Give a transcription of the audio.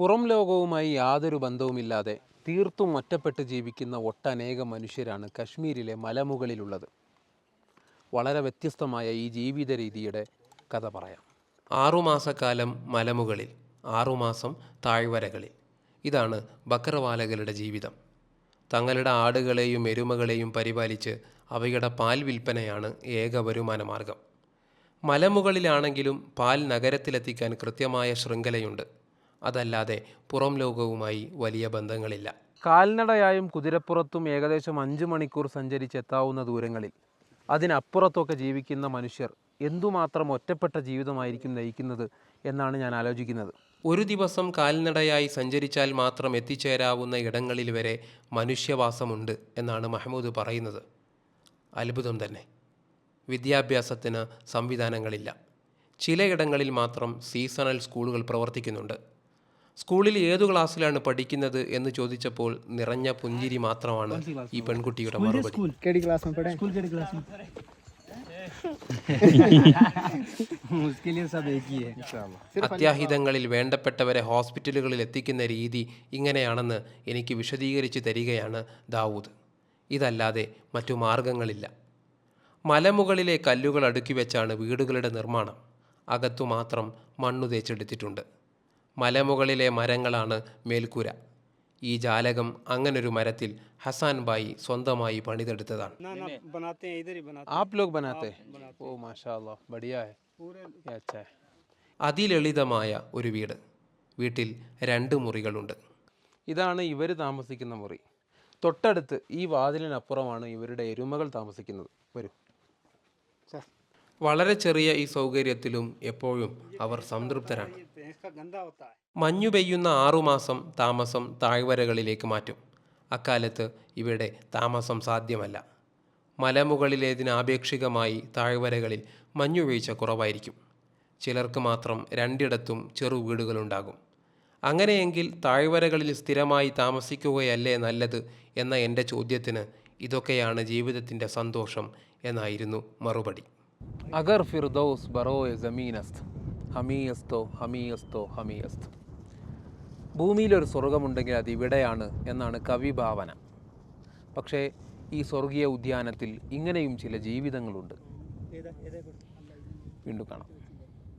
പുറം ലോകവുമായി യാതൊരു ബന്ധവുമില്ലാതെ തീർത്തും ഒറ്റപ്പെട്ട് ജീവിക്കുന്ന ഒട്ടനേകം മനുഷ്യരാണ് കശ്മീരിലെ മലമുകളിലുള്ളത്. വളരെ വ്യത്യസ്തമായ ഈ ജീവിത രീതിയുടെ കഥ പറയാം. ആറുമാസക്കാലം മലമുകളിൽ ആറുമാസം താഴ്വരകളിൽ. ഇതാണ് ബക്രവാലകളുടെ ജീവിതം. തങ്ങളുടെ ആടുകളെയും എരുമകളെയും പരിപാലിച്ച് അവയുടെ പാൽ വിൽപ്പനയാണ് ഏക വരുമാന മാർഗം. മലമുകളിലാണെങ്കിലും പാൽ നഗരത്തിലെത്തിക്കാൻ കൃത്യമായ ശൃംഖലയുണ്ട്. അതല്ലാതെ പുറം ലോകവുമായി വലിയ ബന്ധങ്ങളില്ല. കാൽനടയായും കുതിരപ്പുറത്തും ഏകദേശം അഞ്ച് മണിക്കൂർ സഞ്ചരിച്ചെത്താവുന്ന ദൂരങ്ങളിൽ. അതിനപ്പുറത്തൊക്കെ ജീവിക്കുന്ന മനുഷ്യർ എന്തുമാത്രം ഒറ്റപ്പെട്ട ജീവിതമായിരിക്കും നയിക്കുന്നത് എന്നാണ് ഞാൻ ആലോചിക്കുന്നത്. ഒരു ദിവസം കാൽനടയായി സഞ്ചരിച്ചാൽ മാത്രം എത്തിച്ചേരാവുന്ന ഇടങ്ങളിൽ വരെ മനുഷ്യവാസമുണ്ട് എന്നാണ് മഹമ്മൂദ് പറയുന്നത്. അത്ഭുതം തന്നെ. വിദ്യാഭ്യാസത്തിന് സംവിധാനങ്ങളില്ല. ചിലയിടങ്ങളിൽ മാത്രം സീസണൽ സ്കൂളുകൾ പ്രവർത്തിക്കുന്നുണ്ട്. സ്കൂളിൽ ഏതു ക്ലാസ്സിലാണ് പഠിക്കുന്നത് എന്ന് ചോദിച്ചപ്പോൾ നിറഞ്ഞ പുഞ്ചിരി മാത്രമാണ് ഈ പെൺകുട്ടിയുടെ മറുപടി. അത്യാഹിതങ്ങളിൽ വേണ്ടപ്പെട്ടവരെ ഹോസ്പിറ്റലുകളിൽ എത്തിക്കുന്ന രീതി ഇങ്ങനെയാണെന്ന് എനിക്ക് വിശദീകരിച്ച് തരികയാണ് ദാവൂദ്. ഇതല്ലാതെ മറ്റു മാർഗങ്ങളില്ല. മലമുകളിലെ കല്ലുകൾ അടുക്കി വെച്ചാണ് വീടുകളുടെ നിർമ്മാണം. അകത്തു മാത്രം മണ്ണു തേച്ചെടുത്തിട്ടുണ്ട്. മലമുകളിലെ മരങ്ങളാണ് മേൽക്കൂര. ഈ ജാലകം അങ്ങനൊരു മരത്തിൽ ഹസാൻ ബായി സ്വന്തമായി പണിതെടുത്തതാണ്. അതിലളിതമായ ഒരു വീട്. വീട്ടിൽ രണ്ട് മുറികളുണ്ട്. ഇതാണ് ഇവർ താമസിക്കുന്ന മുറി. തൊട്ടടുത്ത് ഈ വാതിലിനപ്പുറമാണ് ഇവരുടെ എരുമകൾ താമസിക്കുന്നത്. വരൂ. വളരെ ചെറിയ ഈ സൗകര്യത്തിലും എപ്പോഴും അവർ സംതൃപ്തരാണ്. മഞ്ഞു പെയ്യുന്ന ആറുമാസം താമസം താഴ്വരകളിലേക്ക് മാറ്റും. അക്കാലത്ത് ഇവിടെ താമസം സാധ്യമല്ല. മലമുകളിലേതിനാപേക്ഷികമായി താഴ്വരകളിൽ മഞ്ഞുവീഴ്ച കുറവായിരിക്കും. ചിലർക്ക് മാത്രം രണ്ടിടത്തും ചെറു വീടുകളുണ്ടാകും. അങ്ങനെയെങ്കിൽ താഴ്വരകളിൽ സ്ഥിരമായി താമസിക്കുകയല്ലേ നല്ലത് എന്ന എന്റെ ചോദ്യത്തിന് ഇതൊക്കെയാണ് ജീവിതത്തിന്റെ സന്തോഷം എന്നായിരുന്നു മറുപടി. അഗർ ഫിർദൌസ് ബറോയ ജമീനസ്ഥ ഹമീയസ്തോ ഹമീയസ്തോ ഹമീയസ്തോ. ഭൂമിയിലൊരു സ്വർഗമുണ്ടെങ്കിൽ അത് ഇവിടെയാണ് എന്നാണ് കവി ഭാവന പക്ഷേ ഈ സ്വർഗീയ ഉദ്യാനത്തിൽ ഇങ്ങനെയും ചില ജീവിതങ്ങളുണ്ട്. വീണ്ടും കാണാം.